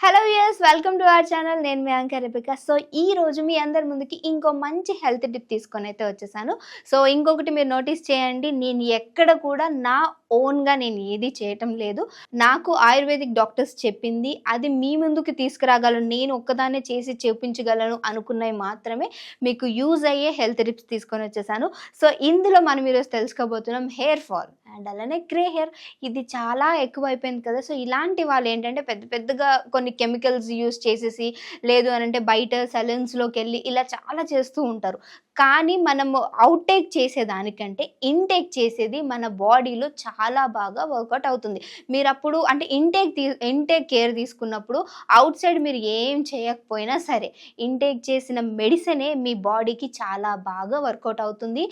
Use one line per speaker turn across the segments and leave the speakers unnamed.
Hello yes welcome to our channel నేను మీ anchor రిపిక so ఈ రోజు మీ అందరి ముందుకి ఇంకో మంచి హెల్త్ టిప్ తీసుకొని అయితే వచ్చేసాను. సో ఇంకొకటి మీరు నోటీస్ చేయండి నేను ఎక్కడ కూడా నా ఓన్గా నేను ఏది చేయటం లేదు. నాకు ఆయుర్వేదిక్ డాక్టర్స్ చెప్పింది అది మీ ముందుకు తీసుకురాగలను నేను ఒక్కదాన్నే చేసి చూపించగలను అనుకున్నవి మాత్రమే మీకు యూజ్ అయ్యే హెల్త్ టిప్స్ తీసుకొని వచ్చేసాను. సో ఇందులో మనం ఈరోజు తెలుసుకోబోతున్నాం హెయిర్ ఫాల్ అండ్ అలానే గ్రే హెయిర్. ఇది చాలా ఎక్కువ అయిపోయింది కదా సో ఇలాంటి వాళ్ళు ఏంటంటే పెద్ద పెద్దగా కొన్ని కెమికల్స్ యూస్ చేసేసి లేదు అని అంటే బయట సెలూన్స్లోకి వెళ్ళి ఇలా చాలా చేస్తూ ఉంటారు. కానీ మనము అవుట్టేక్ చేసేదానికంటే ఇంటేక్ చేసేది మన బాడీలో చాలా బాగా వర్కౌట్ అవుతుంది. మీరు అప్పుడు అంటే ఇంటేక్ తీ ఇంటేక్ కేర్ తీసుకున్నప్పుడు అవుట్ సైడ్ మీరు ఏం చేయకపోయినా సరే ఇంటేక్ చేసిన మెడిసినే మీ బాడీకి చాలా బాగా వర్కౌట్ అవుతుంది.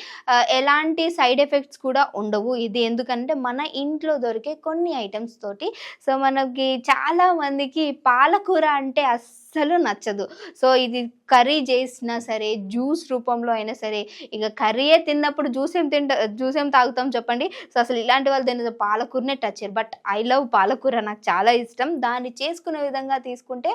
ఎలాంటి సైడ్ ఎఫెక్ట్స్ కూడా ఉండవు. ఇది ఎందుకంటే మన ఇంట్లో దొరికే కొన్ని ఐటమ్స్ తోటి. సో మనకి చాలా మందికి పాలకూర అంటే అస్సలు నచ్చదు. సో ఇది కర్రీ చేసినా సరే జ్యూస్ రూపంలో అయినా సరే ఇక కర్రీయే తిన్నప్పుడు జ్యూస్ ఏం తింటా జ్యూస్ ఏం తాగుతాం చెప్పండి. సో అసలు ఇలాంటి వాళ్ళు తినదు పాలకూరనే టచ్ చేయరు. But I love palakura. నాకు చాలా ఇష్టం. దాన్ని చేసుకునే విధంగా తీసుకుంటే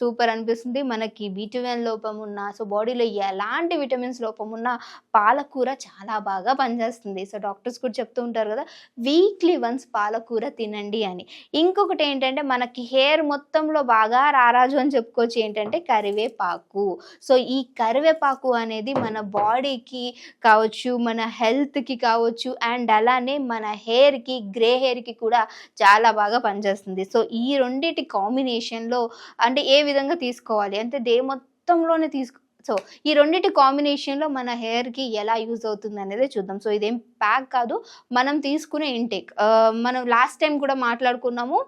సూపర్ అనిపిస్తుంది. మనకి విటమిన్ లోపం ఉన్నా సో బాడీలో ఎలాంటి విటమిన్స్ లోపం ఉన్నా పాలకూర చాలా బాగా పనిచేస్తుంది. సో డాక్టర్స్ కూడా చెప్తూ ఉంటారు కదా వీక్లీ వన్స్ పాలకూర తినండి అని. ఇంకొకటి ఏంటంటే మనకి హెయిర్ మొత్తంలో బాగా రారాజు అని చెప్పుకోవచ్చు. ఏంటంటే కరివేపాకు. సో ఈ కరివేపాకు అనేది మన బాడీకి కావచ్చు మన హెల్త్కి కావచ్చు అండ్ అలానే మన హెయిర్కి గ్రే హెయిర్కి కూడా చాలా బాగా పనిచేస్తుంది. సో ఈ రెండింటి కాంబినేషన్లో అంటే ఏ విధంగా తీసుకోవాలి? అంటే డే మొత్తంలోనే తీసుకో సో ఈ రెండిటి కాంబినేషన్లో మన హెయిర్కి ఎలా యూజ్ అవుతుంది అనేది చూద్దాం. సో ఇదేం ప్యాక్ కాదు. మనం తీసుకునే ఇంటేక్ మనం లాస్ట్ టైం కూడా మాట్లాడుకున్నాము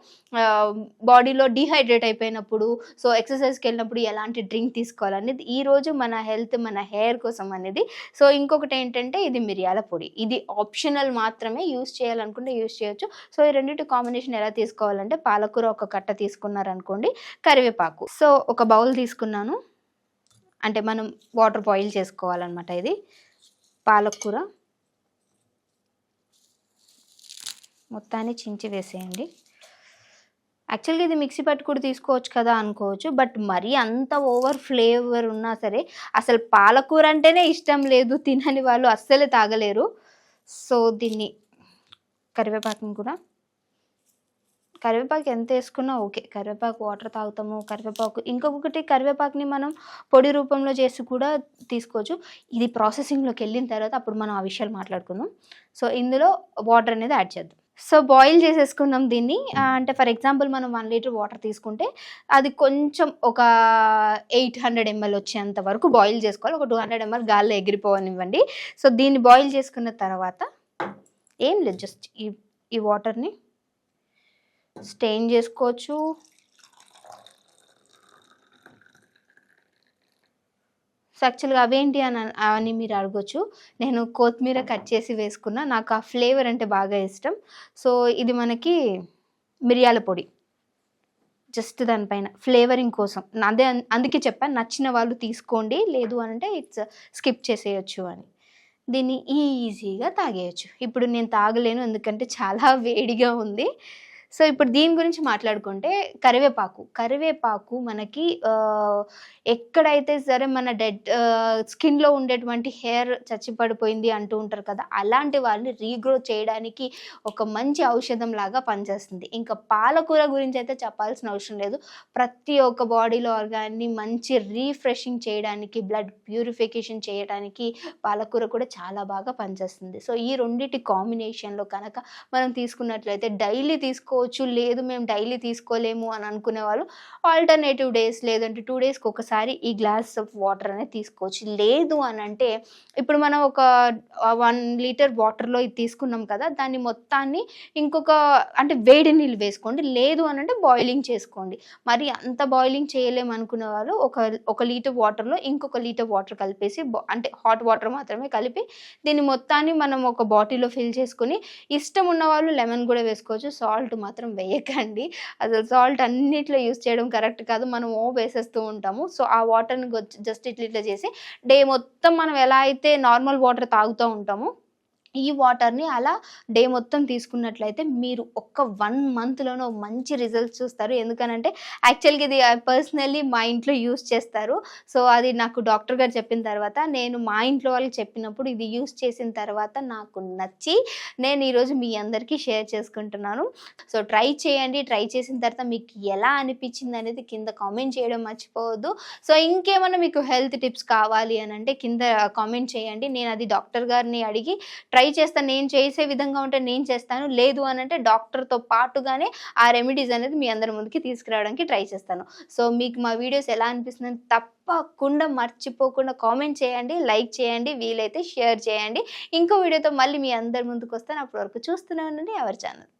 బాడీలో డిహైడ్రేట్ అయిపోయినప్పుడు సో ఎక్సర్సైజ్కి వెళ్ళినప్పుడు ఎలాంటి డ్రింక్ తీసుకోవాలనేది ఈరోజు మన హెల్త్ మన హెయిర్ కోసం అనేది. సో ఇంకొకటి ఏంటంటే ఇది మిరియాల పొడి. ఇది ఆప్షనల్ మాత్రమే యూస్ చేయాలనుకుంటే యూస్ చేయొచ్చు. సో ఈ రెండింటి కాంబినేషన్ ఎలా తీసుకోవాలంటే పాలకూర ఒక కట్ట తీసుకున్నారనుకోండి కరివేపాకు. సో ఒక బౌల్ తీసుకున్నాను. అంటే మనం వాటర్ బాయిల్ చేసుకోవాలన్నమాట ఇది. పాలకూర. మొత్తాన్ని చించి వేసేయండి. యాక్చువల్గా ఇది మిక్సీ పట్టు కూడా తీసుకోవచ్చు కదా అనుకోవచ్చు బట్ మరీ అంత ఓవర్ ఫ్లేవర్ ఉన్నా సరే అసలు పాలకూర అంటేనే ఇష్టం లేదు తినని వాళ్ళు అస్సలే తాగలేరు. సో దీన్ని కరివేపాకుని కూడా కరివేపాకు ఎంత వేసుకున్నా ఓకే. కరివేపాకు వాటర్ తాగుతాము కరివేపాకు ఇంకొకటి కరివేపాకుని మనం పొడి రూపంలో చేసి కూడా తీసుకోవచ్చు. ఇది ప్రాసెసింగ్లోకి వెళ్ళిన తర్వాత అప్పుడు మనం ఆ విషయాలు మాట్లాడుకుందాం. సో ఇందులో వాటర్ అనేది యాడ్ చేద్దాం. సో బాయిల్ చేసేసుకున్నాం దీన్ని. అంటే ఫర్ ఎగ్జాంపుల్ మనం వన్ లీటర్ వాటర్ తీసుకుంటే అది కొంచెం ఒక ఎయిట్ హండ్రెడ్ ఎంఎల్ వచ్చేంత వరకు బాయిల్ చేసుకోవాలి. ఒక టూ హండ్రెడ్ ఎంఎల్ గాల్లో ఎగిరిపోవనివ్వండి సో దీన్ని బాయిల్ చేసుకున్న తర్వాత ఏం లేదు జస్ట్ ఈ ఈ వాటర్ని స్టెయిన్ చేసుకోవచ్చు. యాక్చువల్గా అవేంటి అని అని మీరు అడగొచ్చు. నేను కొత్తిమీర కట్ చేసి వేసుకున్నా. నాకు ఆ ఫ్లేవర్ అంటే బాగా ఇష్టం. సో ఇది మనకి మిరియాల పొడి. జస్ట్ దానిపైన. ఫ్లేవరింగ్ కోసం. అదే అందుకే చెప్పాను నచ్చిన వాళ్ళు తీసుకోండి. లేదు అని అంటే ఇట్స్ స్కిప్ చేసేయచ్చు అని. దీన్ని ఈజీగా తాగేయచ్చు. ఇప్పుడు నేను తాగలేను ఎందుకంటే చాలా వేడిగా ఉంది. సో ఇప్పుడు దీని గురించి మాట్లాడుకుంటే కరివేపాకు. కరివేపాకు మనకి ఎక్కడైతే సరే మన డెడ్ స్కిన్లో ఉండేటువంటి హెయిర్ చచ్చిపడిపోయింది అంటూ ఉంటారు కదా అలాంటి వాళ్ళని రీగ్రో చేయడానికి ఒక మంచి ఔషధం లాగా పనిచేస్తుంది. ఇంకా పాలకూర గురించి అయితే చెప్పాల్సిన అవసరం లేదు. ప్రతి ఒక్క బాడీలో ఆర్గాన్ని మంచి రీఫ్రెషింగ్ చేయడానికి బ్లడ్ ప్యూరిఫికేషన్ చేయడానికి పాలకూర కూడా చాలా బాగా పనిచేస్తుంది. సో ఈ రెండిటి కాంబినేషన్లో కనుక మనం తీసుకున్నట్లయితే డైలీ తీసుకో తీసుకోవచ్చు లేదు మేము డైలీ తీసుకోలేము అని అనుకునే వాళ్ళు ఆల్టర్నేటివ్ డేస్ లేదంటే టూ డేస్కి ఒకసారి ఈ గ్లాస్ ఆఫ్ వాటర్ అనేది తీసుకోవచ్చు. లేదు అని అంటే ఇప్పుడు మనం ఒక వన్ లీటర్ వాటర్లో ఇది తీసుకున్నాం కదా దాన్ని మొత్తాన్ని ఇంకొక అంటే వేడి నీళ్ళు వేసుకోండి లేదు అని అంటే బాయిలింగ్ చేసుకోండి. మరి అంత బాయిలింగ్ చేయలేము అనుకునే వాళ్ళు ఒక ఒక లీటర్ వాటర్లో ఇంకొక లీటర్ వాటర్ కలిపేసి అంటే హాట్ వాటర్ మాత్రమే కలిపి దీన్ని మొత్తాన్ని మనం ఒక బాటిల్లో ఫిల్ చేసుకొని ఇష్టం ఉన్న వాళ్ళు లెమన్ కూడా వేసుకోవచ్చు సాల్ట్ మాత్రం మాత్రం వేయకండి. అసలు సాల్ట్ అన్నిట్లో యూస్ చేయడం కరెక్ట్ కాదు. మనం ఓ వేసేస్తూ ఉంటాము. సో ఆ వాటర్ని జస్ట్ ఇట్లా ఇట్లా చేసి డే మొత్తం మనం ఎలా అయితే నార్మల్ వాటర్ తాగుతూ ఉంటామో ఈ వాటర్ని అలా డే మొత్తం తీసుకున్నట్లయితే మీరు ఒక్క వన్ మంత్లోనో మంచి రిజల్ట్స్ చూస్తారు. ఎందుకనంటే యాక్చువల్గా ఇది uh, పర్సనల్లీ మా ఇంట్లో యూస్ చేస్తారు. సో అది నాకు డాక్టర్ గారు చెప్పిన తర్వాత నేను మా ఇంట్లో వాళ్ళకి చెప్పినప్పుడు ఇది యూస్ చేసిన తర్వాత నాకు నచ్చి నేను ఈరోజు మీ అందరికీ షేర్ చేసుకుంటున్నాను. సో ట్రై చేయండి. ట్రై చేసిన తర్వాత మీకు ఎలా అనిపించింది అనేది కింద కామెంట్ చేయడం మర్చిపోవద్దు. సో ఇంకేమైనా మీకు హెల్త్ టిప్స్ కావాలి అని అంటే కింద uh, కామెంట్ చేయండి. నేను అది డాక్టర్ గారిని అడిగి ట్రై ట్రై చేస్తాను నేను చేసే విధంగా ఉంటే నేను చేస్తాను లేదు అని అంటే డాక్టర్తో పాటుగానే ఆ రెమెడీస్ అనేది మీ అందరి ముందుకి తీసుకురావడానికి ట్రై చేస్తాను. సో మీకు మా వీడియోస్ ఎలా అనిపిస్తుంది తప్పకుండా మర్చిపోకుండా కామెంట్ చేయండి లైక్ చేయండి వీలైతే షేర్ చేయండి. ఇంకో వీడియోతో మళ్ళీ మీ అందరి ముందుకు వస్తాను. అప్పటి వరకు చూస్తూనే ఉండండి ఎవరి ఛానల్